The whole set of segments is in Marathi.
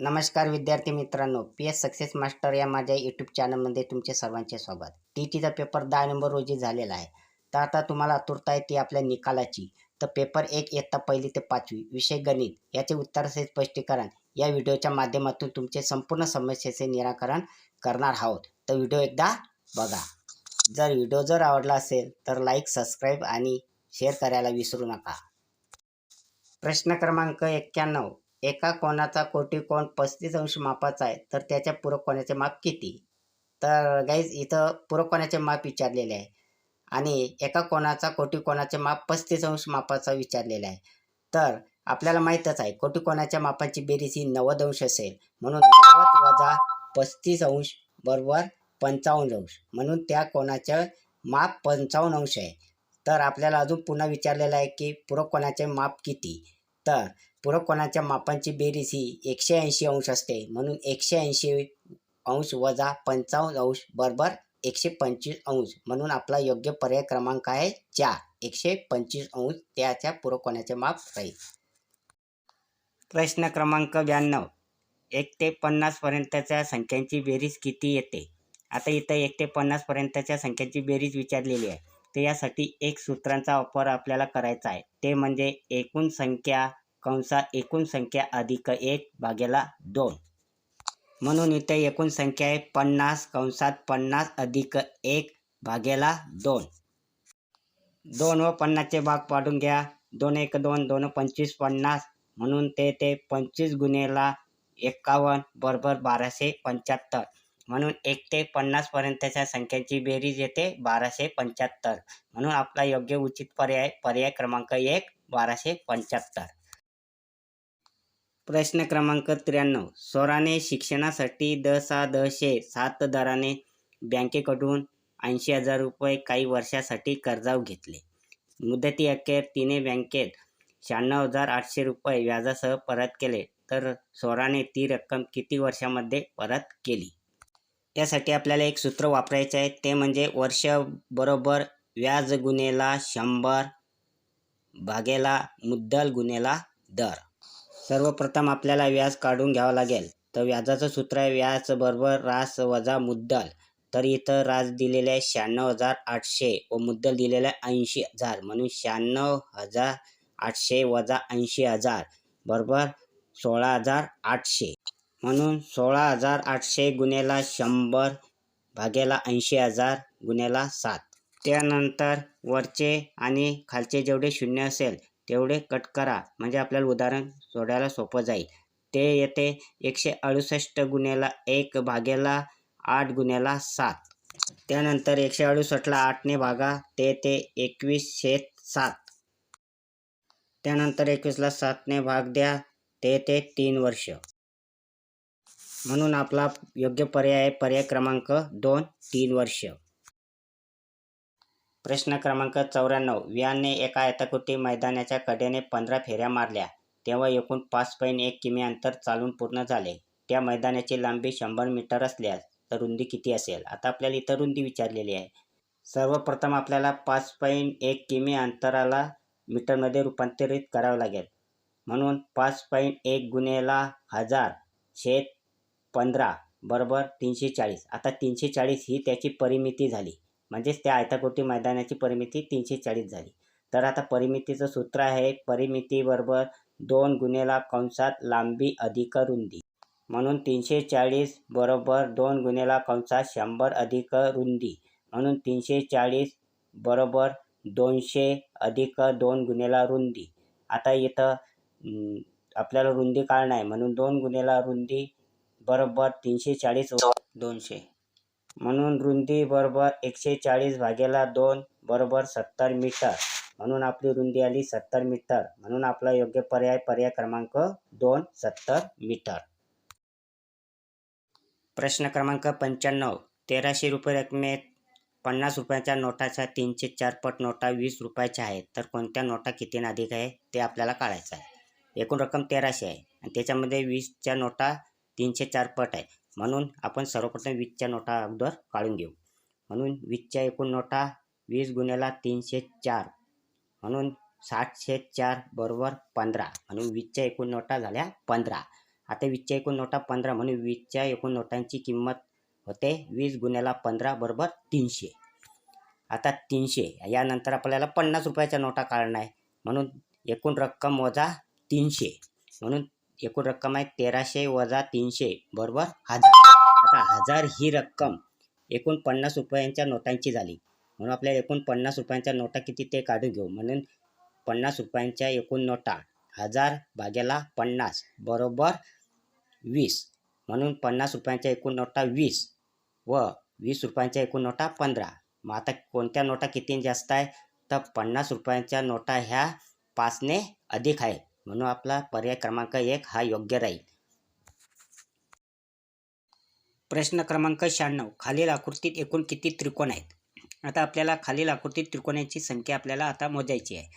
नमस्कार विद्यार्थी मित्रांनो पी एस सक्सेस मास्टर या माझ्या यूट्यूब चॅनलमध्ये तुमचे सर्वांचे स्वागत. टी टीचा पेपर दहा नंबर रोजी झालेला आहे. तर आता तुम्हाला आतुरता येते आपल्या निकालाची. तर पेपर एक इयत्ता पहिली ते पाचवी विषय गणित याचे उत्तरासहित स्पष्टीकरण. या व्हिडिओच्या माध्यमातून तुमचे संपूर्ण समस्येचे निराकरण करणार आहोत. तर व्हिडिओ एकदा बघा. जर व्हिडिओ जर आवडला असेल तर लाईक सबस्क्राईब आणि शेअर करायला विसरू नका. प्रश्न क्रमांक एक्क्याण्णव. एका कोणाचा कोटी कोण पस्तीस अंश मापाचा आहे तर त्याच्या पूरक कोणाचे माप किती? तर गाईज इथं पूरक कोणाचे माप विचारलेले आहे. आणि एका कोणाचा कोटी कोणाचे माप पस्तीस अंश मापाचा विचारलेला आहे. तर आपल्याला माहीतच आहे कोटी कोणाच्या मापाची बेरीज ही नव्वद अंश असेल. म्हणून नव्वद वजा पस्तीस अंश बरोबर पंचावन्न अंश. म्हणून त्या कोणाचं माप पंचावन्न अंश आहे. तर आपल्याला अजून पुन्हा विचारलेलं आहे की पूरक कोणाचे माप किती? तर पूरक कोणाच्या मापांची बेरीज ही एकशे ऐंशी अंश असते. म्हणून एकशे ऐंशी अंश वजा पंचावन्न अंश बरोबर एकशे पंचवीस अंश. म्हणून आपला योग्य पर्याय क्रमांक आहे चार. एकशे पंचवीस अंश त्याच्या पूरक कोणाचे माप राहील. प्रश्न क्रमांक ब्याण्णव. एक ते पन्नासपर्यंतच्या संख्यांची बेरीज किती येते? आता इथं एक ते पन्नासपर्यंतच्या संख्यांची बेरीज विचारलेली आहे. तर यासाठी एक सूत्रांचा वापर आपल्याला करायचा आहे. ते म्हणजे एकूण संख्या कंसा एकूण संख्या अधिक एक भागेला दोन. म्हणून इथे एकूण संख्या आहे पन्नास कंसात पन्नास अधिक एक भागेला दोन. दोन व पन्नासचे भाग पाडून घ्या. दोन एक दोन दोन पंचवीस पन्नास. म्हणून ते ते पंचवीस गुन्हेला एक्कावन्न बरोबर बाराशे पंच्याहत्तर. म्हणून एक ते पन्नासपर्यंतच्या संख्यांची बेरीज येते बाराशे पंच्याहत्तर. म्हणून आपला योग्य उचित पर्याय पर्याय क्रमांक एक बाराशे पंच्याहत्तर. प्रश्न क्रमांक त्र्याण्णव. स्वराने शिक्षणासाठी द सा दशे सात दराने बँकेकडून ऐंशी हजार रुपये काही वर्षासाठी कर्जाव घेतले. मुदती अखेर तिने बँकेत शहाण्णव हजार आठशे रुपये व्याजासह परत केले. तर सोराने ती रक्कम किती वर्षामध्ये परत केली? यासाठी आपल्याला एक सूत्र वापरायचे आहे. ते म्हणजे वर्ष बरोबर व्याज गुन्हेला शंभर भागेला मुद्दल गुन्हेला दर. सर्वप्रथम आपल्याला व्याज काढून घ्यावं लागेल. तर व्याजाचं सूत्र आहे व्याज बरोबर रास वजा मुद्दल. तर इथं रास दिलेले आहे शहाण्णव हजार आठशे व मुद्दल दिलेलं आहे ऐंशी हजार. म्हणून शहाण्णव हजार आठशे वजा ऐंशी हजार बरोबर सोळा हजार आठशे. म्हणून सोळा हजार आठशे गुन्हेला शंभर भागेला ऐंशी हजार गुन्हेला सात. त्यानंतर वरचे आणि खालचे जेवढे शून्य असेल तेवढे कट करा. म्हणजे आपल्याला उदाहरण सोडायला सोपं जाईल. ते येते एकशे अडुसष्ट गुन्हेला एक भागेला आठ गुन्हेला सात. त्यानंतर एकशे अडुसष्टला आठने भागा ते ते एकवीस शेत सात. त्यानंतर एकवीसला सातने भाग द्या ते ते तीन वर्ष. म्हणून आपला योग्य पर्याय आहे पर्याय क्रमांक दोन तीन वर्ष. प्रश्न क्रमांक चौऱ्याण्णव. वियाने एका आयताकुटी मैदानाच्या कडेने पंधरा फेऱ्या मारल्या. तेव्हा एकूण पाच पॉईंट एक किमी अंतर चालून पूर्ण झाले. त्या मैदानाची लांबी शंभर मीटर असल्यास तर रुंदी किती असेल? आता आपल्याला इतर रुंदी विचारलेली आहे. सर्वप्रथम आपल्याला पाच पॉईंट एक किमी अंतराला मीटरमध्ये रूपांतरित करावं लागेल. म्हणून पाच पॉईंट एक गुन्हेला हजार छेद पंधरा बरोबर? तीनशे चाळीस. आता तीनशे चाळीस ही त्याची परिमिती झाली. म्हणजेच त्या आयताकोटी मैदानाची परिमिती तीनशे चाळीस झाली. तर आता परिमितीचं सूत्र आहे परिमिती बरोबर दोन गुन्हेला कंसात लांबी अधिक रुंदी. म्हणून तीनशे चाळीस बरोबर दोन गुन्हेला कंसात शंभर अधिक रुंदी. म्हणून तीनशे चाळीस बरोबर दोनशे अधिक दोन गुन्हेला रुंदी. आता इथं आपल्याला रुंदी काढणं आहे. म्हणून दोन गुन्हेला रुंदी बरोबर तीनशे चाळीस दोनशे. म्हणून रुंदी बरोबर एकशे चाळीस भागेला दोन बरोबर सत्तर मीटर. म्हणून आपली रुंदी आली सत्तर मीटर. म्हणून आपला योग्य पर्याय पर्याय क्रमांक दोन सत्तर मीटर. प्रश्न क्रमांक पंच्याण्णव. तेराशे रुपये रकमेत पन्नास रुपयाच्या नोटाच्या तीनशे चार पट नोटा वीस रुपयाच्या आहेत. तर कोणत्या नोटा कितीने अधिक आहे ते आपल्याला काढायचं आहे. एकूण रक्कम तेराशे आहे. आणि त्याच्यामध्ये वीसच्या नोटा तीनशे चार पट आहे म्हणून आपण सर्वप्रथम वीसच्या नोटा अगोदर काढून घेऊ. म्हणून वीसच्या एकूण नोटा वीस गुन्ह्याला तीनशे चार. म्हणून साठशे चार बरोबर पंधरा. म्हणून वीसच्या एकूण नोटा झाल्या पंधरा. आता वीसच्या एकूण नोटा पंधरा म्हणून वीसच्या एकूण नोटांची किंमत होते वीस गुन्ह्याला पंधरा बरोबर तीनशे. आता तीनशे. यानंतर आपल्याला पन्नास रुपयाच्या नोटा काढणार आहे. म्हणून एकूण रक्कम वजा तीनशे. म्हणून एकूण रक्कम आहे तेराशे वजा तीनशे बरोबर? हजार. आता हजार ही रक्कम एकूण पन्नास रुपयांच्या नोटांची झाली. म्हणून आपल्याला एकूण पन्नास रुपयांच्या नोटा किती ते काढून घेऊ. म्हणून पन्नास रुपयांच्या एकूण नोटा हजार भाग्याला पन्नास बरोबर? वीस. म्हणून पन्नास रुपयांच्या एकूण नोटा वीस व वीस रुपयांच्या एकूण नोटा पंधरा. मग आता कोणत्या नोटा किती जास्त आहे? तर पन्नास रुपयांच्या नोटा ह्या पाचने अधिक आहे. म्हणून आपला पर्याय क्रमांक एक हा योग्य राहील. प्रश्न क्रमांक शहाण्णव. खालील आकृतीत एकूण किती त्रिकोण आहेत? आता आपल्याला खालील आकृतीत त्रिकोणाची संख्या आपल्याला आता मोजायची आहे.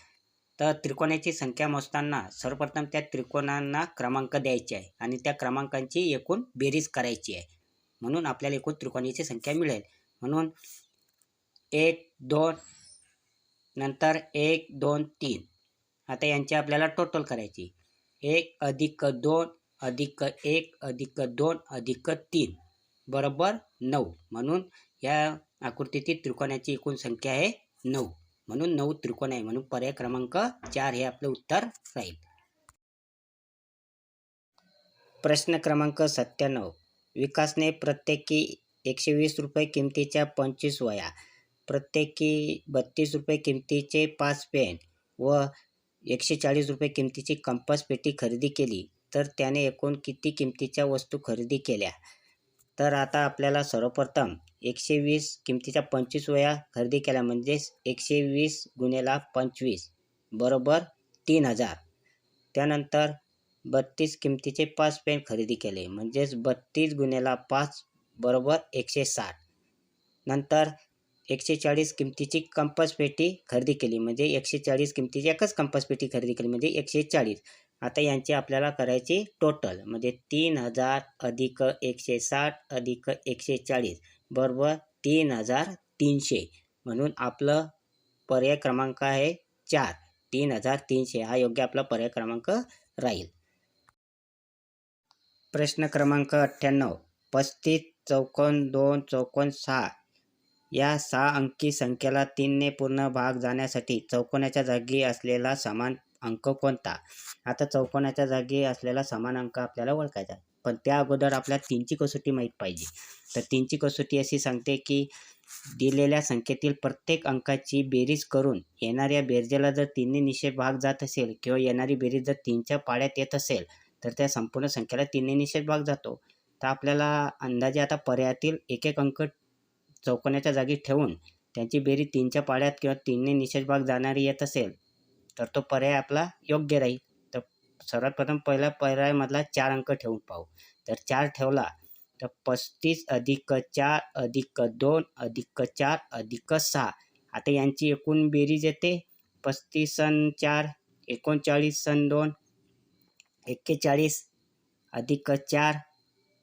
तर त्रिकोणाची संख्या मोजताना सर्वप्रथम त्या त्रिकोणांना क्रमांक द्यायचे आहे आणि त्या क्रमांकांची एकूण बेरीज करायची आहे. म्हणून आपल्याला एकूण त्रिकोणाची संख्या मिळेल. म्हणून एक दोन नंतर एक दोन तीन. आता यांची आपल्याला टोटल करायची. एक अधिक दोन अधिक एक अधिक दोन अधिक तीन. बरोबर नऊ. म्हणून या आकृतीतील त्रिकोणाची एकूण संख्या आहे नऊ. म्हणून नऊ त्रिकोण आहे. म्हणून पर्याय क्रमांक चार हे आपलं उत्तर राहील. प्रश्न क्रमांक सत्त्याण्णव. विकासने प्रत्येकी एकशे वीस रुपये किमतीच्या पंचवीस वया प्रत्येकी बत्तीस रुपये किमतीचे पाच पेन व एकशे चाळीस रुपये किमतीची कंपास पेटी खरेदी केली तर त्याने एकूण किती किमतीच्या वस्तू खरेदी केल्या? तर आता आपल्याला सर्वप्रथम एकशे वीस किमतीच्या पंचवीस वया खरेदी केल्या म्हणजेच एकशे वीस गुन्हेला पंचवीस बरोबर तीन हजार. त्यानंतर बत्तीस किमतीचे पाच पेन खरेदी केले म्हणजेच बत्तीस गुन्हेला पाच बरोबर एकशे साठ. नंतर एकशे चाळीस किमतीची कंपास पेटी खरेदी केली. म्हणजे एकशे चाळीस किमतीची एकच कंपास पेटी खरेदी केली. म्हणजे एकशे चाळीस आता यांची आपल्याला करायची टोटल म्हणजे तीन हजार अधिक एकशे साठ अधिक एकशे चाळीस बरोबर तीन हजार तीनशे. म्हणून आपलं पर्याय क्रमांक आहे चार. तीन हजार तीनशे. हा योग्य आपला पर्याय क्रमांक राहील. प्रश्न क्रमांक अठ्ठ्याण्णव. पस्तीस चौकोन दोन चौकोन सहा. या सहा अंकी संख्येला तीनने पूर्ण भाग जाण्यासाठी चौकोनाच्या जागी असलेला समान अंक कोणता? आता चौकोनाच्या जागी असलेला समान अंक आपल्याला ओळखायचा पण त्या अगोदर आपल्याला तीनची कसोटी माहीत पाहिजे. तर तीनची कसोटी अशी सांगते की दिलेल्या संख्येतील प्रत्येक अंकाची बेरीज करून येणाऱ्या बेरजेला जर तीनने निषेध भाग जात असेल किंवा येणारी बेरीज जर तीनच्या पाड्यात येत असेल तर त्या संपूर्ण संख्येला तीनने निषेध भाग जातो. तर आपल्याला अंदाजे आता पर्यायातील एक एक अंक चौकोनाच्या जागी ठेवून त्यांची बेरी तीनच्या पाड्यात किंवा तीनने निषेध भाग जाणारी येत असेल तर तो पर्याय आपला योग्य राहील. तर सर्वात प्रथम पहिल्या पर्यायामधला चार अंक ठेवून पाहू. तर चार ठेवला तर पस्तीस अधिक चार अधिक दोन अधिक चार अधिक सहा. आता यांची एकूण बेरीज येते पस्तीस सण चार एकोणचाळीस सण दोन एक्केचाळीस अधिक चार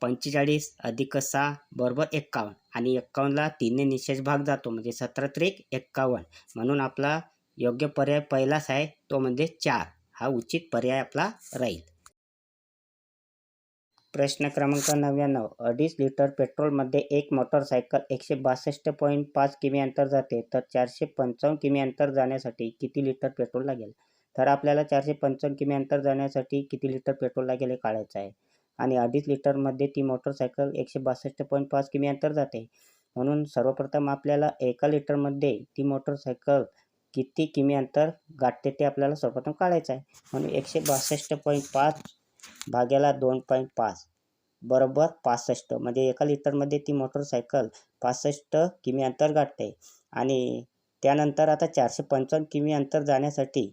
पंचेचाळीस अधिक सहा बरोबर एक्कावन्न. आणि एक्कावन्नला तीनने निशेष भाग जातो म्हणजे सतरा त्रिक एक्कावन्न. म्हणून आपला योग्य पर्याय पहिलाच आहे तो म्हणजे चार. हा उचित पर्याय आपला राहील. प्रश्न क्रमांक नव्याण्णव. अडीच लिटर पेट्रोलमध्ये एक मोटरसायकल एकशे बासष्ट पॉईंट पाच किमी अंतर जाते तर चारशे पंचावन्न किमी अंतर जाण्यासाठी किती लिटर पेट्रोल लागेल? तर आपल्याला चारशे पंचावन्न किमी अंतर जाण्यासाठी किती लिटर पेट्रोल लागेल हे काढायचं आहे. आणि अडीच लिटरमध्ये ती मोटरसायकल एकशे बासष्ट पॉईंट पाच किमी अंतर जाते. म्हणून सर्वप्रथम आपल्याला एका लिटरमध्ये ती मोटरसायकल किती किमी अंतर गाठते ते आपल्याला सर्वप्रथम काढायचं आहे. म्हणून एकशे बासष्ट पॉईंट पाच भाग्याला दोन पॉईंट पाच बरोबर पासष्ट म्हणजे एका लिटरमध्ये ती मोटरसायकल पासष्ट किमी अंतर गाठते. आणि त्यानंतर आता चारशे पंचावन्न किमी अंतर जाण्यासाठी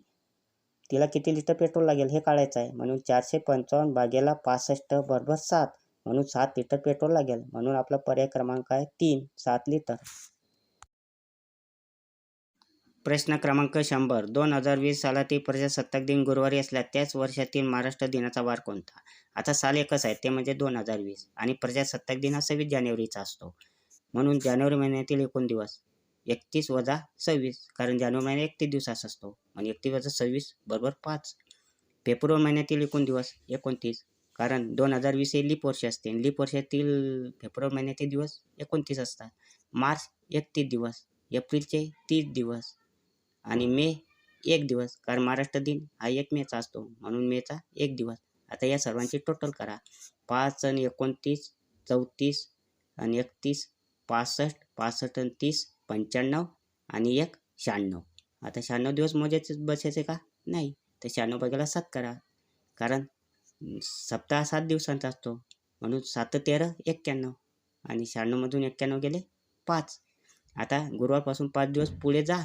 तिला किती लिटर पेट्रोल लागेल हे काढायचं आहे. म्हणून चारशे पंचावन्न भागेला पासष्ट बरोबर सात. म्हणून सात लिटर पेट्रोल लागेल. म्हणून आपला पर्याय क्रमांक आहे तीन सात लिटर. प्रश्न क्रमांक शंभर. दोन हजार वीस सालातील प्रजासत्ताक दिन गुरुवारी असला त्याच वर्षातील महाराष्ट्र दिनाचा वार कोणता? आता साल एकच आहे ते म्हणजे दोन हजार वीस. आणि प्रजासत्ताक दिन हा सव्वीस जानेवारीचा असतो. म्हणून जानेवारी महिन्यातील एकूण दिवस. एकतीस वजा सव्वीस कारण जानेवारी महिना एकतीस दिवसाचा असतो. आणि एकतीस वजा सव्वीस बरोबर पाच. फेब्रुवारी महिन्यातील एकूण दिवस एकोणतीस कारण दोन हजार वीस हे लीप वर्ष असते. लीप वर्षातील फेब्रुवारी महिन्याचे दिवस एकोणतीस असतात. मार्च एकतीस दिवस एप्रिलचे तीस दिवस आणि मे एक दिवस कारण महाराष्ट्र दिन हा एक मेचा असतो. म्हणून मेचा एक दिवस. आता या सर्वांची टोटल करा. पाच आणि एकोणतीस चौतीस आणि एकतीस पासष्ट पासष्ट आणि तीस पंच्याण्णव आणि एक शहाण्णव. आता शहाण्णव दिवस मोजायचे बसायचे का? नाही. तर शहाण्णव भागाला सात करा. कारण सप्ताह सात दिवसांचा असतो. म्हणून सात तेरा एक्क्याण्णव आणि शहाण्णवमधून एक्क्याण्णव गेले पाच. आता गुरुवारपासून पाच दिवस पुढे जा.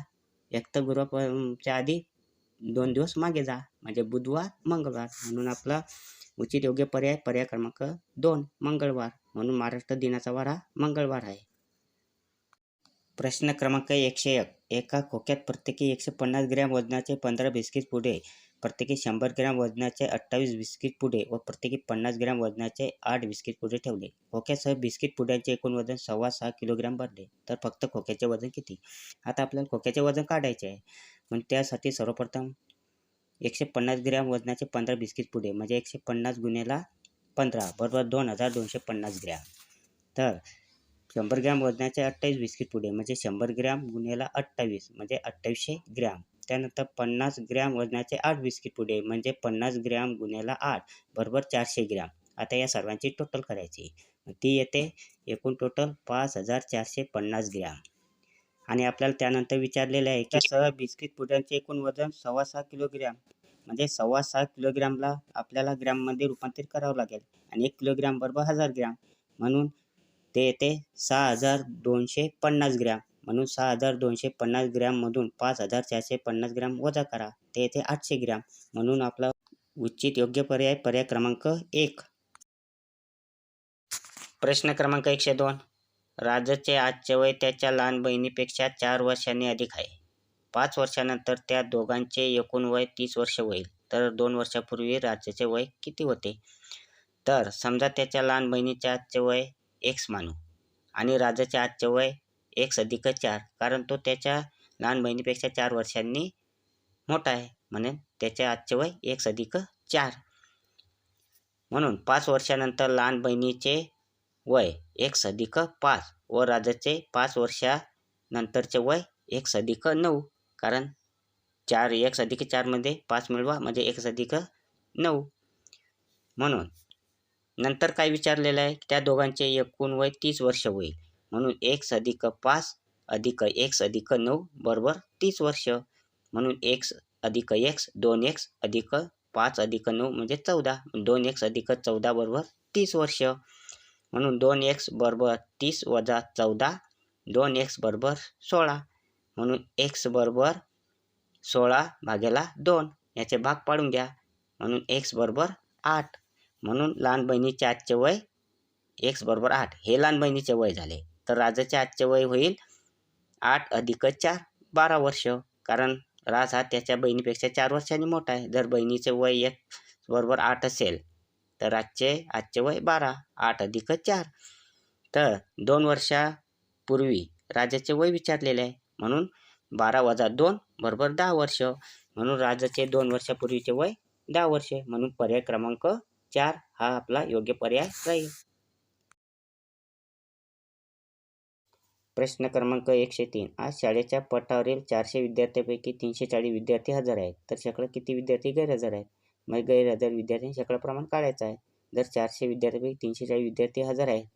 एक तर गुरुवारच्या आधी दोन दिवस मागे जा. म्हणजे बुधवार मंगळवार. म्हणून आपला उचित योग्य पर्याय पर्याय क्रमांक दोन मंगळवार. म्हणून महाराष्ट्र दिनाचा वार हा मंगळवार आहे. प्रश्न क्रमांक एकशे एक एका खोक्यात प्रत्येकी एकशे पन्नास ग्रॅम वजनाचे पंधरा बिस्किट पुढे प्रत्येकी शंभर ग्रॅम वजनाचे अठ्ठावीस बिस्किट पुढे व प्रत्येकी पन्नास ग्रॅम वजनाचे आठ बिस्किट पुढे ठेवले. खोक्यासह बिस्किट पुड्यांचे एकूण वजन सव्वा सहा किलोग्रॅम भरले. तर फक्त खोक्याचे वजन किती? आता आपल्याला खोक्याचे वजन काढायचे आहे. पण त्यासाठी सर्वप्रथम एकशे पन्नास ग्रॅम वजनाचे पंधरा बिस्किट पुढे म्हणजे एकशे पन्नास गुन्ह्याला पंधरा बरोबर दोन हजार दोनशे पन्नास ग्रॅम. तर शंभर ग्रॅम वजनाचे अठ्ठावीस बिस्किट पुडे म्हणजे शंभर ग्रॅम गुन्ह्याला अठ्ठावीस म्हणजे अठ्ठावीसशे ग्रॅम. त्यानंतर पन्नास ग्रॅम वजनाचे आठ बिस्किट पुडे म्हणजे पन्नास ग्रॅम गुन्ह्याला आठ बरोबर चारशे ग्रॅम. आता या सर्वांची टोटल करायची. ती येते एकूण टोटल पाच हजार चारशे पन्नास ग्रॅम. आणि आपल्याला त्यानंतर विचारलेलं आहे की सह बिस्किट पुड्यांचे एकूण वजन सव्वा सहा किलोग्रॅम म्हणजे सव्वा सहा किलोग्रॅमला आपल्याला ग्रॅममध्ये रूपांतरित करावं लागेल. आणि एक किलोग्रॅम बरोबर हजार ग्रॅम. म्हणून ते येते सहा हजार दोनशे पन्नास ग्रॅम. म्हणून सहा हजार दोनशे पन्नास ग्रॅममधून पाच हजार चारशे पन्नास ग्रॅम वजा करा. ते येते आठशे ग्रॅम. म्हणून आपला उचित योग्य पर्याय पर्याय क्रमांक एक. प्रश्न क्रमांक एकशे दोन. राजचे आजचे वय त्याच्या लहान बहिणीपेक्षा चार वर्षांनी अधिक आहे. पाच वर्षानंतर त्या दोघांचे एकूण वय तीस वर्ष होईल. तर दोन वर्षापूर्वी राजाचे वय किती होते? तर समजा त्याच्या लहान बहिणीचे आजचे वय एक्स मानू. आणि राजाचे आजचे वय एक्स अधिक चार कारण तो त्याच्या लहान बहिणीपेक्षा चार वर्षांनी मोठा आहे म्हणून त्याचे आजचे वय एक्स अधिक चार. म्हणून पाच वर्षानंतर लहान बहिणीचे वय एक्स अधिक पाच व राजाचे पाच वर्षानंतरचे वय एक्स अधिक नऊ कारण चार एक अधिक चारमध्ये पाच मिळवा म्हणजे एक अधिक नऊ. म्हणून नंतर काय विचारलेलं आहे? त्या दोघांचे एकूण वय तीस वर्ष होईल. म्हणून एक्स अधिक पाच अधिक एक्स अधिक नऊ बरोबर तीस वर्ष. म्हणून एक्स अधिक एक्स दोन एक्स अधिक पाच अधिक नऊ म्हणजे चौदा. दोन एक्स अधिक चौदा बरोबर तीस वर्ष. म्हणून दोन एक्स बरोबर तीस वजा चौदा. दोन एक्स बरोबर सोळा. म्हणून एक्स बरोबर सोळा भागेला दोन. याचे भाग पाडून घ्या. म्हणून एक्स बरोबर आठ. म्हणून लहान बहिणीचे आजचे वय एक्स बरोबर आठ. हे लहान बहिणीचे वय झाले. तर राजाचे आजचे वय होईल आठ अधिक चार बारा वर्ष. कारण राज हा त्याच्या बहिणीपेक्षा चार वर्षांनी मोठा आहे. जर बहिणीचे वय एक बरोबर आठ असेल तर आजचे आजचे वय बारा आठ अधिक चार. तर दोन वर्षापूर्वी राजाचे वय विचारलेले आहे. म्हणून बारा वजा दोन बरोबर दहा वर्ष. म्हणून राजाचे दोन वर्षापूर्वीचे वय दहा वर्षे. म्हणून पर्याय क्रमांक चार हा आपला योग्य पर्याय राहील. प्रश्न क्रमांक एकशे तीन. आज शाळेच्या पटावरील चारशे विद्यार्थ्यांपैकी तीनशे चाळीस विद्यार्थी हजर आहेत. तर शेकडा किती विद्यार्थी गैरहजर आहेत? मग गैरहजर विद्यार्थी शेकडा प्रमाण काढायचं आहे. जर चारशे विद्यार्थ्यांपैकी तीनशे चाळीस विद्यार्थी हजर आहेत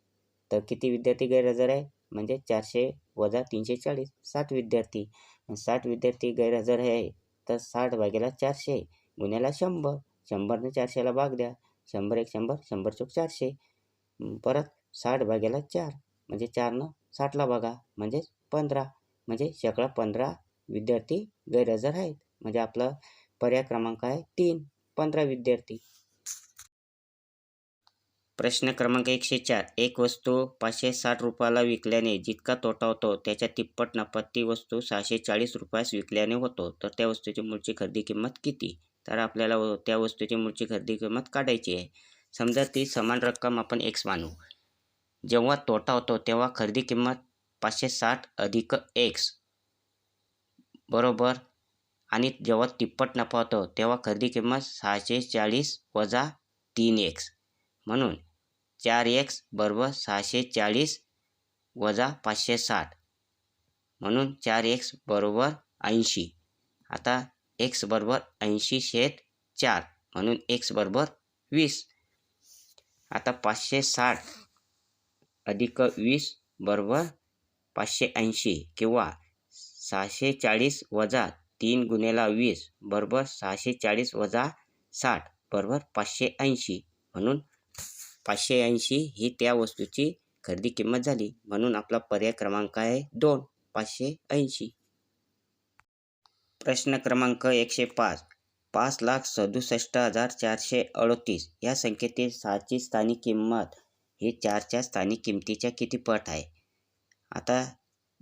तर किती विद्यार्थी गैरहजर आहे म्हणजे चारशे वजा तीनशे चाळीस साठ विद्यार्थी. साठ विद्यार्थी गैरहजर आहे तर साठ भागेला चारशे गुन्ह्याला शंभर. शंभरने चारशेला भाग द्या. शंभर एक शंभर शंभर चौक चारशे. परत साठ भागेला चार. म्हणजे चारनं साठला बघा. म्हणजेच पंधरा. म्हणजे शेकडा पंधरा विद्यार्थी गैरहजर आहेत. म्हणजे आपला पर्याय क्रमांक आहे तीन. पंधरा विद्यार्थी. प्रश्न क्रमांक एकशे चार. एक वस्तू पाचशे साठ रुपयाला विकल्याने जितका तोटा होतो त्याच्या तिप्पट नफा ती वस्तू सहाशे चाळीस रुपयास विकल्याने होतो. तर त्या वस्तूची मूळची खरेदी किंमत किती? तर आपल्याला व- त्या वस्तूची मूळची खरेदी किंमत काढायची आहे. समजा ती समान रक्कम आपण एक्स मानू. जेव्हा तोटा होतो तेव्हा खरेदी किंमत पाचशे साठ अधिक एक्स बरोबर? आणि जेव्हा तिप्पट नफा होतो तेव्हा खरेदी किंमत सहाशे चाळीस वजा तीन एक्स म्हणून चार एक्स बरोबर सहाशे चाळीस वजा पाचशे साठ. म्हणून चार एक्स बरोबर ऐंशी. आता एक्स बरोबर ऐंशी शेत चार म्हणून एक्स बरोबर वीस. आता पाचशे साठ अधिक वीस बरोबर पाचशे ऐंशी किंवा सहाशे चाळीस वजा तीन गुन्हेला वीस बरोबर सहाशे चाळीस वजा साठ बरोबर पाचशे ऐंशी म्हणून पाचशे ऐंशी ही त्या वस्तूची खरेदी किंमत झाली. म्हणून आपला पर्याय क्रमांक आहे दोन पाचशे ऐंशी. प्रश्न क्रमांक एकशे पाच. पाच लाख सदुसष्ट हजार चारशे अडतीस. या संख्येतील सहाची स्थानिक किंमत ही चारच्या स्थानिक किमतीच्या किती पट आहे? आता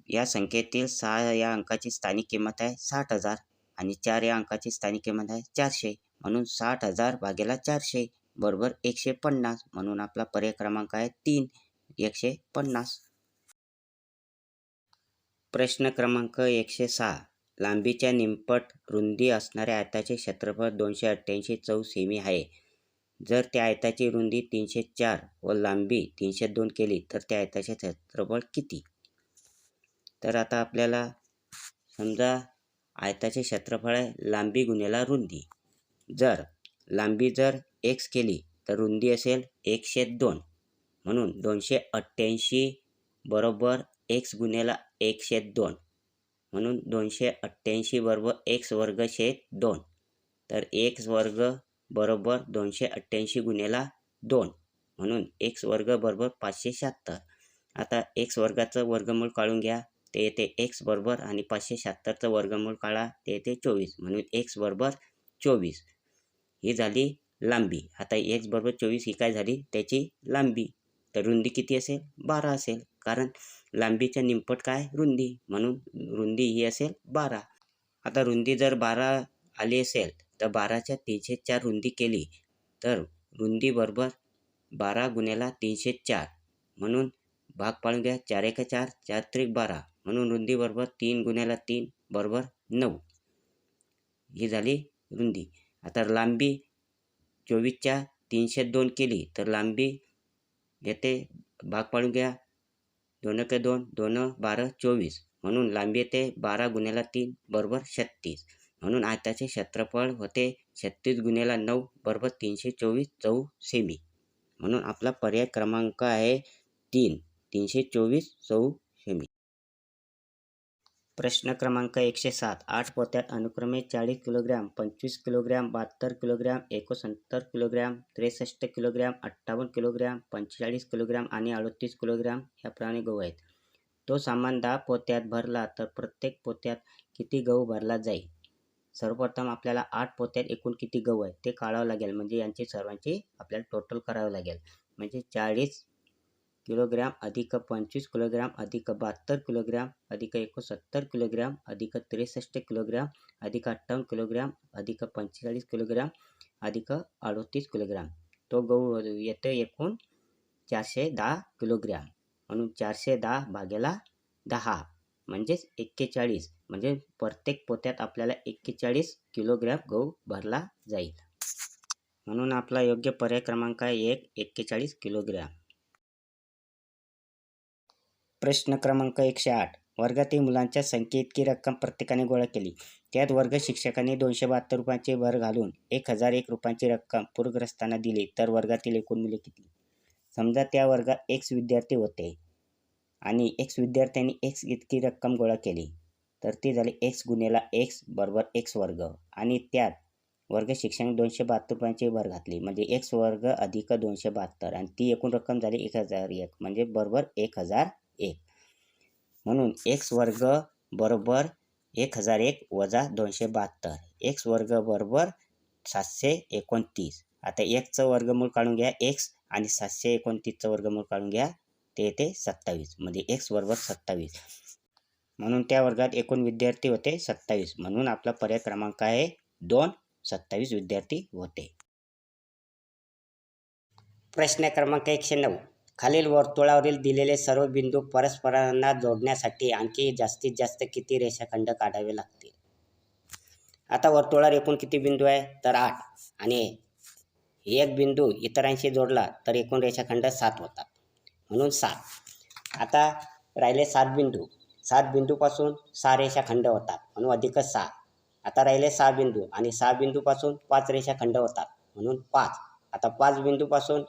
या संख्येतील सहा या अंकाची स्थानिक किंमत आहे साठ हजार आणि चार या अंकाची स्थानिक किंमत आहे चारशे. म्हणून साठ हजार भागेला चारशे बरोबर एकशे पन्नास. म्हणून आपला पर्याय क्रमांक आहे तीन. एकशे पन्नास. प्रश्न क्रमांक एकशे सहा. लांबीच्या निमपट रुंदी असणाऱ्या आयताचे क्षेत्रफळ दोनशे अठ्ठ्याऐंशी चौ सेमी आहे. जर त्या आयताची रुंदी तीनशे चार व लांबी तीनशे दोन केली तर त्या आयताचे क्षेत्रफळ किती? तर आता आपल्याला समजा आयताचे क्षेत्रफळ आहे लांबी गुन्ह्याला रुंदी. जर लांबी जर एक्स केली तर रुंदी असेल एकशे दोन. म्हणून दोनशे अठ्ठ्याऐंशी बरोबर एक्स गुन्ह्याला एकशे दोन. म्हणून दोनशे अठ्ठ्याऐंशी बरोबर एक्स वर्ग छेद दोन. तर एक्स वर्ग बरोबर दोनशे अठ्ठ्याऐंशी गुन्हेला दोन म्हणून एक्स वर्ग बरोबर पाचशे शहात्तर. आता एक्स वर्गाचं वर्गमूळ काढून घ्या. ते येते एक्स बरोबर आणि पाचशे शहात्तरचं वर्गमूळ काढा. ते येते चोवीस म्हणून एक्स बरोबर चोवीस. ही झाली लांबी. आता एक्स बरोबर चोवीस ही काय झाली? त्याची लांबी. तर रुंदी किती असेल? बारा असेल. कारण लांबीच्या निमपट काय? रुंदी. म्हणून रुंदी ही असेल बारा. आता रुंदी जर बारा आली असेल तर बाराच्या तीनशे चार रुंदी केली तर रुंदी बरोबर बारा गुन्ह्याला तीनशे चार म्हणून भाग पाळून घ्या चार एका चार चार त्रिक बारा. म्हणून रुंदी बरोबर तीन गुन्ह्याला तीन बरोबर नऊ. ही झाली रुंदी. आता लांबी चोवीसच्या तीनशे दोन केली तर लांबी येते. भाग पाडून घ्या दोन के दोन दोन बारा चोवीस. म्हणून लांबी येते बारा गुन्ह्याला तीन बरोबर छत्तीस. म्हणून आयताचे क्षेत्रफळ होते छत्तीस गुन्ह्याला नऊ बरोबर तीनशे चोवीस चौ सेमी. म्हणून आपला पर्याय क्रमांक आहे तीन तीनशे चोवीस चौ सेमी. प्रश्न क्रमांक एकशे सात. आठ पोत्यात अनुक्रमे चाळीस किलोग्रॅम पंचवीस किलोग्रॅम बहात्तर किलोग्रॅम एकोणसत्तर किलोग्रॅम त्रेसष्ट किलोग्रॅम अठ्ठावन्न किलोग्रॅम पंचेचाळीस किलोग्रॅम आणि अडतीस किलोग्रॅम ह्याप्रमाणे गहू आहेत. तो सामान दहा पोत्यात भरला तर प्रत्येक पोत्यात किती गहू भरला जाईल? सर्वप्रथम आपल्याला आठ पोत्यात एकूण किती गहू आहेत ते काढावं लागेल. म्हणजे यांची सर्वांची आपल्याला टोटल करावं लागेल. म्हणजे चाळीस किलोग्रॅम अधिक पंचवीस किलोग्रॅम अधिक बहात्तर किलोग्रॅम अधिक एकोणसत्तर किलोग्रॅम अधिक त्रेसष्ट किलोग्रॅम अधिक अठ्ठावन्न किलोग्रॅम अधिक पंचेचाळीस किलोग्रॅम अधिक अडतीस किलोग्रॅम. तो गहू येतो एकूण चारशे दहा किलोग्रॅम. म्हणून चारशे दहा भागेला दहा म्हणजेच एक्केचाळीस. म्हणजे प्रत्येक पोत्यात आपल्याला एक्केचाळीस किलोग्रॅम गहू भरला जाईल. म्हणून आपला योग्य पर्याय क्रमांक आहे एक एक्केचाळीस किलोग्रॅम. प्रश्न क्रमांक एकशे आठ. वर्गातील मुलांच्या संख्ये इतकी रक्कम प्रत्येकाने गोळा केली. त्यात वर्ग शिक्षकांनी दोनशे बहात्तर रुपयांचे भर घालून एक हजार एक रुपयांची रक्कम पूरग्रस्तांना दिली तर वर्गातील एकूण मुले किती? समजा त्या वर्गात एक्स विद्यार्थी होते आणि एक्स विद्यार्थ्यांनी एक्स इतकी रक्कम गोळा केली तर ती झाली एक्स गुन्हेला एक्स बरोबर एक्स वर्ग. आणि त्यात वर्ग शिक्षण दोनशे बहात्तर रुपयांची भर घातली म्हणजे एक्स वर्ग अधिक दोनशे बहात्तर. आणि ती एकूण रक्कम झाली एक हजार एक म्हणजे बरोबर एक हजार एक. म्हणून एक्स वर्ग बरोबर एक हजार एक वजा दोनशे बहात्तर. एक्स वर्ग बरोबर सातशे एकोणतीस. आता एकचं वर्गमूळ काढून घ्या एक्स आणि सातशे एकोणतीसचं वर्गमूळ काढून घ्या ते येते सत्तावीस. म्हणजे एक्स बरोबर सत्तावीस. म्हणून त्या वर्गात एकूण विद्यार्थी होते सत्तावीस. म्हणून आपला पर्याय क्रमांक आहे दोन. सत्तावीस विद्यार्थी होते. प्रश्न क्रमांक एकशे नऊ. खालील वर्तुळावरील दिलेले सर्व बिंदू परस्परांना जोडण्यासाठी आणखी जास्तीत जास्त किती रेषाखंड काढावे लागतील? आता वर्तुळावर एकूण किती बिंदू आहे? तर आठ. आणि एक बिंदू इतरांशी जोडला तर एकूण रेषाखंड सात होतात. म्हणून सात. आता राहिले सात बिंदू. सात बिंदूपासून सहा रेषाखंड होतात. म्हणून अधिकच सहा आता राहिले सहा बिंदू आणि सहा बिंदूपासून पाच रेषाखंड होतात. म्हणून पाच. आता पाच बिंदूपासून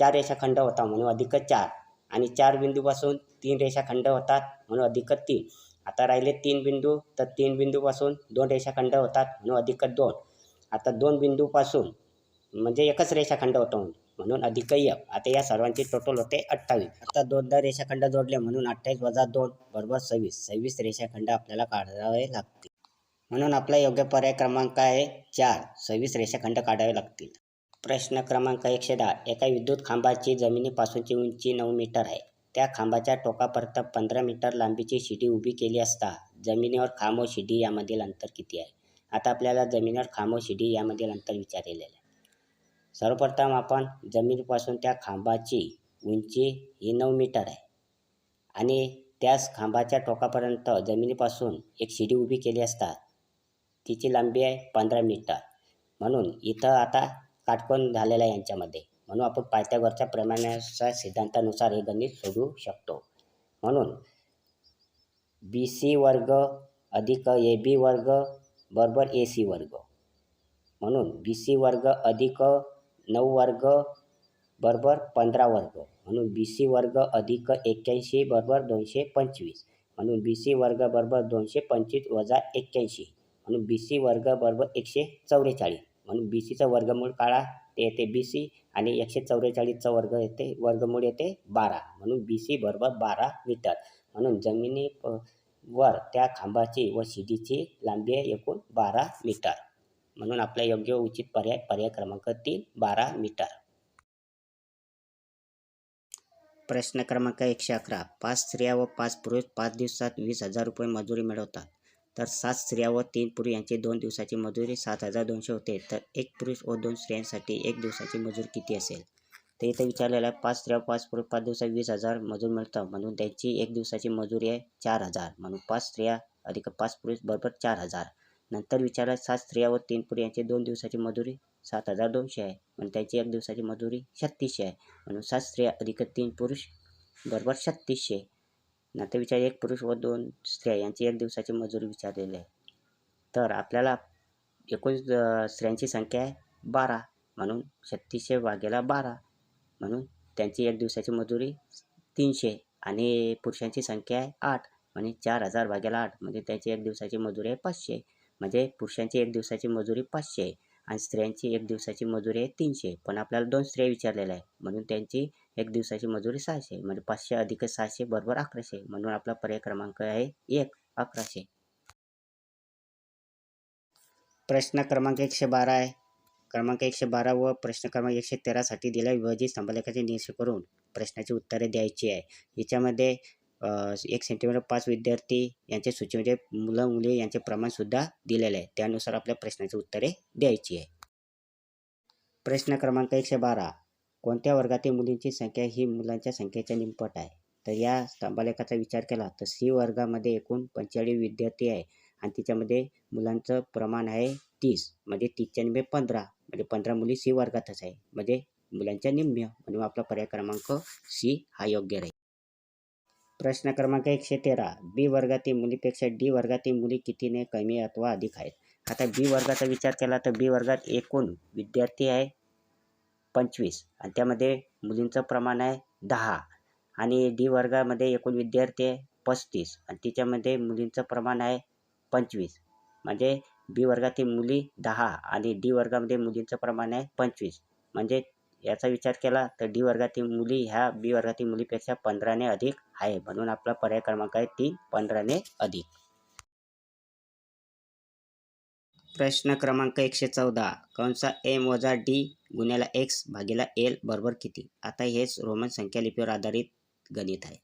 चार रेषाखंड होता म्हणून अधिकच चार. आणि चार बिंदूपासून तीन रेषाखंड होतात म्हणून अधिकच तीन. आता राहिले तीन बिंदू तर तीन बिंदूपासून दोन रेषाखंड होतात म्हणून अधिकच दोन. आता दोन बिंदूपासून म्हणजे एकच रेषाखंड होतो म्हणून अधिक एक. आता या सर्वांची टोटल होते अठ्ठावीस. आता दोनदा रेषाखंड जोडले म्हणून अठ्ठावीस वजा दोन बरोबर सव्वीस. सव्वीस रेषाखंड आपल्याला काढावे लागतील. म्हणून आपला योग्य पर्याय क्रमांक आहे चार. सव्वीस रेषाखंड काढावे लागतील. प्रश्न क्रमांक एकशे दहा. एका विद्युत खांबाची जमिनीपासूनची उंची नऊ मीटर आहे. त्या खांबाच्या टोकापर्यंत पंधरा मीटर लांबीची शिडी उभी केली असता जमिनीवर खांब व शिडी यामधील अंतर किती आहे? आता आपल्याला जमिनीवर खांब व शिडी यामधील अंतर विचारलेलं आहे. सर्वप्रथम आपण जमिनीपासून त्या खांबाची उंची ही नऊ मीटर आहे. आणि त्याच खांबाच्या टोकापर्यंत जमिनीपासून एक शिडी उभी केली असता तिची लांबी आहे पंधरा मीटर. म्हणून इथं आता काटकोन झालेला आहे यांच्यामध्ये. म्हणून आपण पायथ्यावरच्या प्रमाणाच्या सिद्धांतानुसार हे गणित सोडू शकतो. म्हणून बी सी वर्ग अधिक ए बी वर्ग बरोबर ए सी वर्ग. म्हणून बी सी वर्ग अधिक नऊ वर्ग बरोबर पंधरा वर्ग. म्हणून बी सी वर्ग अधिक एक्क्याऐंशी बरोबर दोनशे पंचवीस. म्हणून बी सी वर्ग बरोबर दोनशे पंचवीस वजा एक्क्याऐंशी. म्हणून बी सी वर्ग बरोबर एकशे चौवेचाळीस म्हणून बी सीचं वर्गमूळ काढा ते येते बी सी आणि एकशे चौवेचाळीसचा वर्ग येते वर्गमूळ येते बारा. म्हणून बी सी बरोबर बारा मीटर म्हणून जमिनी प- वर त्या खांबाची व शिडीची लांबी आहे एकूण बारा मीटर म्हणून आपला योग्य उचित पर्याय पर्याय क्रमांक तीन बारा मीटर प्रश्न क्रमांक एकशे अकरा. पाच स्त्रिया व पाच पुरुष पाच दिवसात वीस हजार रुपये मजुरी मिळवतात. तर सात स्त्रिया व तीन पुरुष यांची दोन दिवसाची मजुरी सात हजार दोनशे होते. तर एक पुरुष व दोन स्त्रियांसाठी एक दिवसाची मजुरी किती असेल? तर इथे विचारलेलं आहे पाच स्त्रिया व पाच पुरुष पाच दिवसात वीस हजार मजूर मिळतं. म्हणून त्यांची एक दिवसाची मजुरी आहे चार हजार. म्हणून पाच स्त्रिया अधिक पाच पुरुष बरोबर चार हजार. नंतर विचारलं सात स्त्रिया व तीन पुरुष यांची दोन दिवसाची मजुरी सात हजार दोनशे आहे. म्हणून त्यांची एक दिवसाची मजुरी छत्तीसशे आहे. म्हणून सात स्त्रिया अधिक तीन पुरुष बरोबर छत्तीसशे नातेविचार विचार एक पुरुष व दोन स्त्रिया यांची एक दिवसाची मजुरी विचारलेली आहे. तर आपल्याला एकूण स्त्रियांची संख्या आहे बारा म्हणून छत्तीसशे वागेला बारा म्हणून त्यांची एक दिवसाची मजुरी तीनशे आणि पुरुषांची संख्या आहे आठ म्हणजे चार हजार भागेला आठ. म्हणजे त्याची एक दिवसाची मजुरी आहे पाचशे. म्हणजे पुरुषांची एक दिवसाची मजुरी पाचशे आहे. आणि स्त्रियांची एक दिवसाची मजुरी आहे तीनशे. पण आपल्याला दोन स्त्रिया विचारलेल्या आहे म्हणून त्यांची एक दिवसाची मजुरी सहाशे. म्हणजे पाचशे अधिक सहाशे बरोबर अकराशे. म्हणून आपला पर्याय क्रमांक आहे एक अकराशे. प्रश्न क्रमांक एकशे बारा आहे. क्रमांक एकशे बारा व प्रश्न क्रमांक एकशे तेरासाठी दिल्या विभाजित स्तंभलेखाचे निरीक्षण करून प्रश्नाची उत्तरे द्यायची आहे. याच्यामध्ये एक सेंटीमीटर पाच विद्यार्थी यांच्या सूचीमध्ये म्हणजे मुलं मुली यांचे प्रमाणसुद्धा दिलेले आहे. त्यानुसार आपल्या प्रश्नाची उत्तरे द्यायची आहे. प्रश्न क्रमांक एकशे बारा. कोणत्या वर्गातील मुलींची संख्या ही मुलांच्या संख्येच्या निमपट आहे? तर या स्तंभालेखाचा विचार केला तर सी वर्गामध्ये एकूण पंचेचाळीस विद्यार्थी आहे आणि तिच्यामध्ये मुलांचं प्रमाण आहे तीस. म्हणजे तीसच्या निम्मे पंधरा. म्हणजे पंधरा मुली सी वर्गातच आहे. म्हणजे मुलांच्या निम्म्य. म्हणून आपला पर्याय क्रमांक सी हा योग्य राहील. प्रश्न क्रमांक एकशे तेरा. बी वर्गातील मुलीपेक्षा डी वर्गातील मुली कितीने कमी अथवा अधिक आहेत? आता बी वर्गाचा विचार केला तर बी वर्गात एकूण विद्यार्थी आहे पंचवीस. आणि त्यामध्ये मुलींचं प्रमाण आहे दहा. आणि डी वर्गामध्ये एकूण विद्यार्थी आहे पस्तीस. आणि तिच्यामध्ये मुलींचं प्रमाण आहे पंचवीस. म्हणजे बी वर्गातील मुली दहा. आणि डी वर्गामध्ये मुलींचं प्रमाण आहे पंचवीस. म्हणजे याचा विचार केला तर डी वर्गातील मुली ह्या बी वर्गातील मुलीपेक्षा पंधराने अधिक आहे. म्हणून आपला पर्याय क्रमांक आहे तीन पंधराने अधिक. प्रश्न क्रमांक एकशे चौदा. कंसा एम वजा डी गुन्ह्याला एक्स भागीला एल बरोबर किती? आता हेच रोमन संख्यालिपीवर आधारित गणित आहे.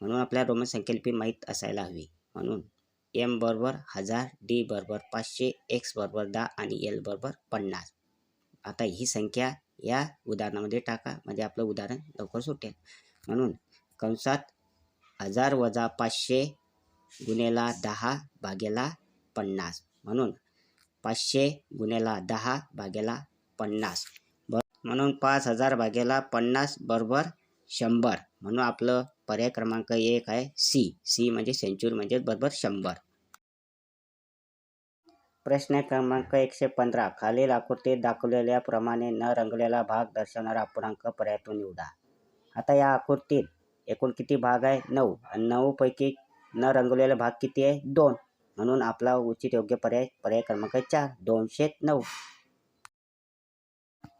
म्हणून आपल्याला रोमन संख्यालिपी माहीत असायला हवी. म्हणून एम बरोबर हजार डी बरोबर पाचशे एक्स बरोबर दहा आणि एल बरोबर पन्नास. आता ही संख्या या उदाहरणामध्ये टाका. म्हणजे आपलं उदाहरण लवकर सुटेल. म्हणून कंसात हजार वजा पाचशे गुन्हेला दहा भागेला पन्नास. म्हणून पाचशे गुन्हेला दहा भागेला पन्नास. ब म्हणून पाच हजार भागेला पन्नास बरोबर शंभर. म्हणून आपलं पर्याय क्रमांक एक आहे सी. सी म्हणजे सेंचुरी म्हणजे बरोबर शंभर. प्रश्न क्रमांक एकशे पंधरा. खालील आकृतीत दाखवलेल्याप्रमाणे न रंगलेला भाग दर्शवणारा अपूर्णांक पर्यायातून निवडा. आता या आकृतीत एकूण किती भाग आहे? नऊ. आणि नऊपैकी न रंगवलेला भाग किती आहे? दोन. म्हणून आपला उचित योग्य पर्याय पर्याय क्रमांक चार. दोनशे नऊ.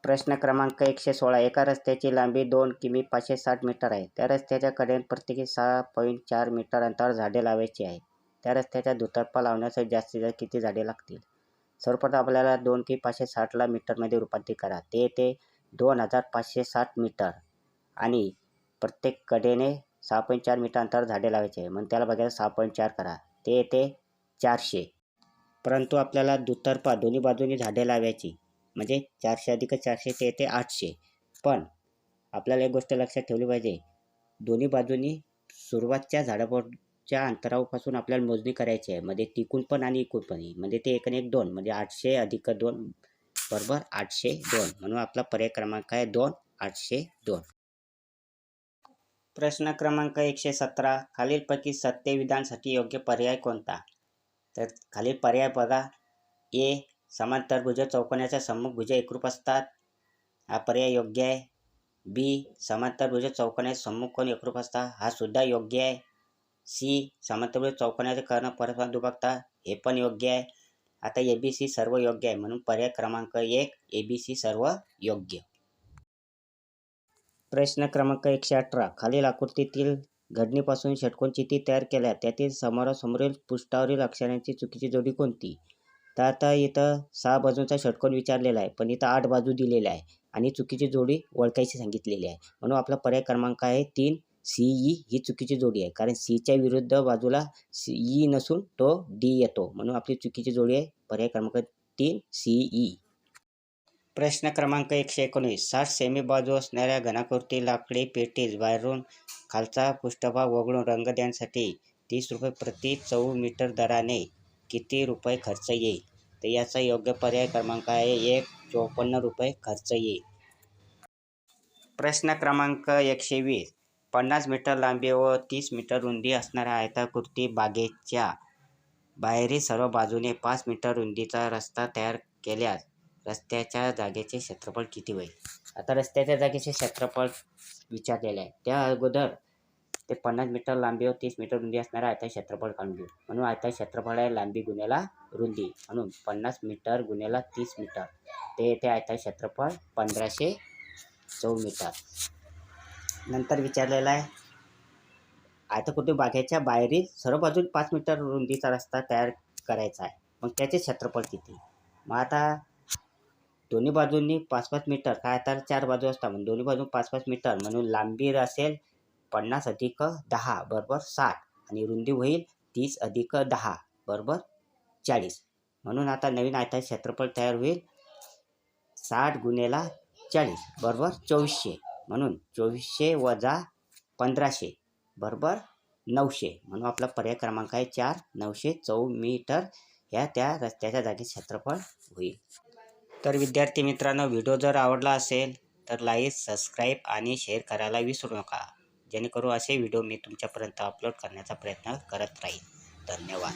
प्रश्न क्रमांक एकशे सोळा. एका रस्त्याची लांबी दोन किमी पाचशे साठ मीटर आहे. त्या रस्त्याच्या कडेने प्रत्येकी सहा पॉईंट चार मीटर अंतरावर झाडे लावायची आहे. त्या रस्त्याच्या दुतर्फा लावण्यासाठी जास्तीत जास्त किती झाडे लागतील? सर्वप्रथम आपल्याला दोन की पाचशे साठला मीटरमध्ये रूपांतरित करा. ते येते दोन हजार पाचशे साठ मीटर. आणि प्रत्येक कडेने सहा पॉईंट चार मीटर अंतर झाडे लावायचे. म्हणून मग त्याला बघायला सहा पॉईंट चार करा. ते येते चारशे. परंतु आपल्याला दुतर्फा दोन्ही बाजूनी झाडे लावायची. म्हणजे चारशे अधिक चारशे ते येते आठशे. पण आपल्याला एक गोष्ट लक्षात ठेवली पाहिजे. दोन्ही बाजूनी सुरुवातच्या च्या अंतरापासून आपल्याला मोजणी करायची आहे. म्हणजे तिकून पण आणि इकून पण. म्हणजे ते एक आणि एक दोन. म्हणजे आठशे अधिक दोन. बरोबर? आठशे दोन. म्हणून आपला पर्याय क्रमांक आहे दोन. आठशे दोन. प्रश्न क्रमांक एकशे सतरा. खालीलपैकी सत्य विधानसाठी योग्य पर्याय कोणता? तर खालील पर्याय बघा. ए. समांतरभुज चौकोनाच्या सम्मुख एकरूप असतात. हा पर्याय योग्य आहे. बी. समांतरभुज चौकोनाच्या सम्मुख कोण एकरूप असतात? हा सुद्धा योग्य आहे. सी समांतरभुज चौकोनाचे कर्ण परस्पर दुभागता हे पण योग्य आहे. आता ए बी सी सर्व योग्य आहे म्हणून पर्याय क्रमांक एक ए बी सी सर्व योग्य. प्रश्न क्रमांक एकशे अठरा खालील आकृतीतील घडणीपासून षटकोन चिती तयार केल्या त्यातील समोरासमोरील पृष्ठावरील अक्षरांची चुकीची जोडी कोणती? तर आता इथं सहा बाजूंचा षटकोन विचारलेला आहे पण इथं आठ बाजू दिलेल्या आहे आणि चुकीची जोडी ओळखायची सांगितलेली आहे. म्हणून आपला पर्याय क्रमांक आहे तीन सी ई ही चुकीची जोडी आहे. कारण सीच्या विरुद्ध बाजूला सी ई नसून तो डी येतो. म्हणून आपली चुकीची जोडी आहे. पर्याय क्रमांक तीन सी ई. प्रश्न क्रमांक एकशे एकोणीस साठ सेमी बाजू असणाऱ्या घनाकृती लाकडी पेटीस बाहेरून खालचा पृष्ठभाग वगळून रंग देण्यासाठी तीस रुपये प्रति चौ मीटर दराने किती रुपये खर्च येईल? तर याचा योग्य पर्याय क्रमांक आहे एक चोपन्न रुपये खर्च येईल. प्रश्न क्रमांक एकशे वीस. पन्नास मीटर लांबी व तीस मीटर रुंदी असणाऱ्या आयताकृती बागेच्या बाहेरील सर्व बाजूने पाच मीटर रुंदीचा रस्ता तयार केल्यास रस्त्याच्या जागेचे क्षेत्रफळ किती होईल? आता रस्त्याच्या जागेचे क्षेत्रफळ विचारलेले आहे. त्या अगोदर ते पन्नास मीटर लांबी व तीस मीटर रुंदी असणारा आयता क्षेत्रफळ काढून घेऊ. म्हणून आयता क्षेत्रफळ आहे लांबी गुन्ह्याला रुंदी. म्हणून पन्नास मीटर गुन्ह्याला तीस मीटर. ते येते आयता क्षेत्रफळ पंधराशे चौ मीटर. नंतर विचारलेलं आहे. आयताकृती बागेच्या बाहेरील सर्व बाजून पाच मीटर रुंदीचा रस्ता तयार करायचा आहे. मग त्याचे क्षेत्रफळ किती? मग आता दोन्ही बाजूंनी पाच पाच मीटर काय तर चार बाजू असतात म्हणून दोन्ही बाजू पाच पाच मीटर म्हणून लांबी असेल पन्नास अधिक दहा बरोबर साठ आणि रुंदी होईल तीस अधिक दहा बरोबर चाळीस. म्हणून आता नवीन आयता क्षेत्रफळ तयार होईल साठ गुन्हेला चाळीस बरोबर चोवीसशे. म्हणून चोवीसशे वजा पंधराशे बरोबर नऊशे. म्हणून आपला पर्याय क्रमांक आहे चार नऊशे चौ मीटर. ह्या त्या रस्त्याच्या जागी क्षेत्रफळ होईल. तर विद्यार्थी मित्रांनो व्हिडिओ जर आवडला असेल तर लाईक सबस्क्राईब आणि शेअर करायला विसरू नका. जेणेकरून असे व्हिडिओ मी तुमच्यापर्यंत अपलोड करण्याचा प्रयत्न करत राहील धन्यवाद.